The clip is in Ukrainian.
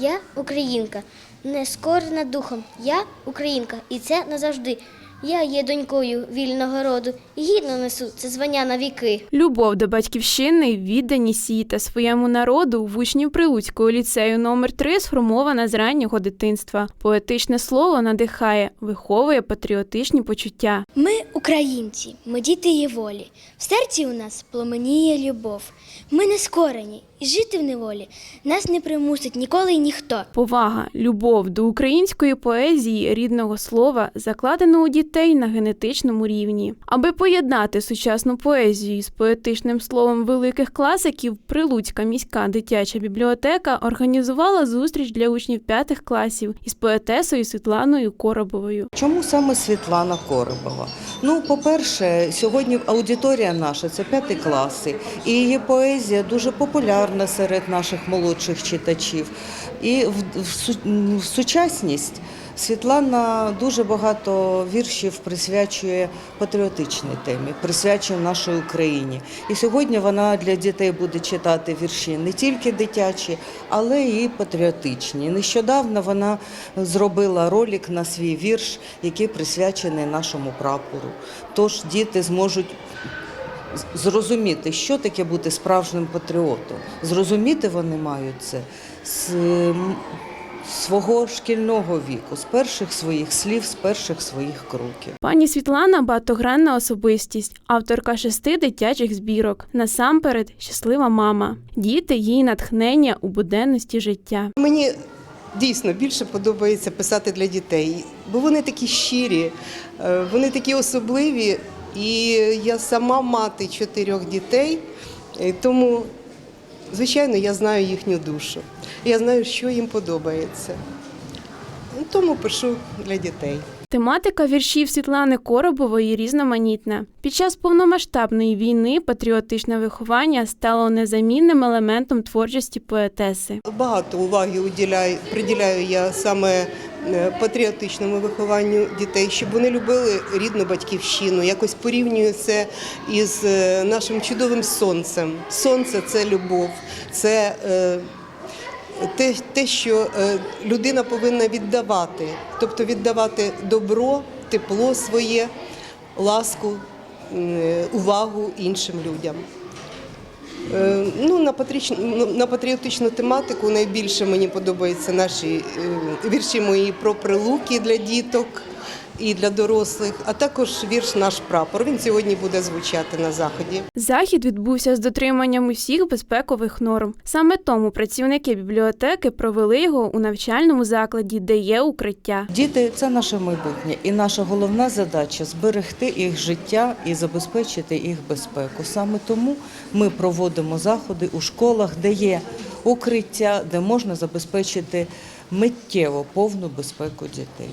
Я українка, не скорена духом. Я українка, і це назавжди. Я є донькою вільного роду і гідно несу це звання на віки. Любов до батьківщини, відданість їй та своєму народу в учнів Прилуцького ліцею номер 3 сформована з раннього дитинства. Поетичне слово надихає, виховує патріотичні почуття. Ми українці, ми діти її волі. В серці у нас пламеніє любов. Ми не скорені, і жити в неволі нас не примусить ніколи й ніхто. Повага, любов до української поезії рідного слова закладено у дітей на генетичному рівні. Аби поєднати сучасну поезію з поетичним словом великих класиків, Прилуцька міська дитяча бібліотека організувала зустріч для учнів п'ятих класів із поетесою Світланою Коробовою. Чому саме Світлана Коробова? Ну, по-перше, сьогодні аудиторія наша це п'яті класи, і її поезія дуже популярна серед наших молодших читачів. І в сучасність Світлана дуже багато віршів присвячує патріотичній темі, присвячує нашій Україні. І сьогодні вона для дітей буде читати вірші не тільки дитячі, але і патріотичні. Нещодавно вона зробила ролик на свій вірш, який присвячений нашому прапору. Тож діти зможуть зрозуміти, що таке бути справжнім патріотом. Зрозуміти вони мають це з свого шкільного віку, з перших своїх слів, з перших своїх кроків. Пані Світлана багатогранна особистість, авторка шести дитячих збірок. Насамперед, щаслива мама. Діти їй натхнення у буденності життя. Мені дійсно більше подобається писати для дітей, бо вони такі щирі, е, вони такі особливі. І я сама мати чотирьох дітей, тому, звичайно, я знаю їхню душу. Я знаю, що їм подобається. Тому пишу для дітей. Тематика віршів Світлани Коробової різноманітна. Під час повномасштабної війни патріотичне виховання стало незамінним елементом творчості поетеси. Багато уваги уділяю, приділяю я саме патріотичному вихованню дітей, щоб вони любили рідну батьківщину. Якось порівнюю це із е, нашим чудовим сонцем. Сонце це любов, це е, те, те, що е, людина повинна віддавати, тобто віддавати добро, тепло своє, ласку, е, увагу іншим людям. Е, Ну, на, патріч... ну, на патріотичну тематику найбільше мені подобаються наші е, вірші мої про прилуки для діток і для дорослих, а також вірш Наш прапор. Він сьогодні буде звучати на заході. Захід відбувся з дотриманням усіх безпекових норм. Саме тому працівники бібліотеки провели його у навчальному закладі, де є укриття. Діти це наше майбутнє, і наша головна задача зберегти їх життя і забезпечити їх безпеку. Саме тому ми проводимо заходи у школах, де є укриття, де можна забезпечити миттєво повну безпеку дітей.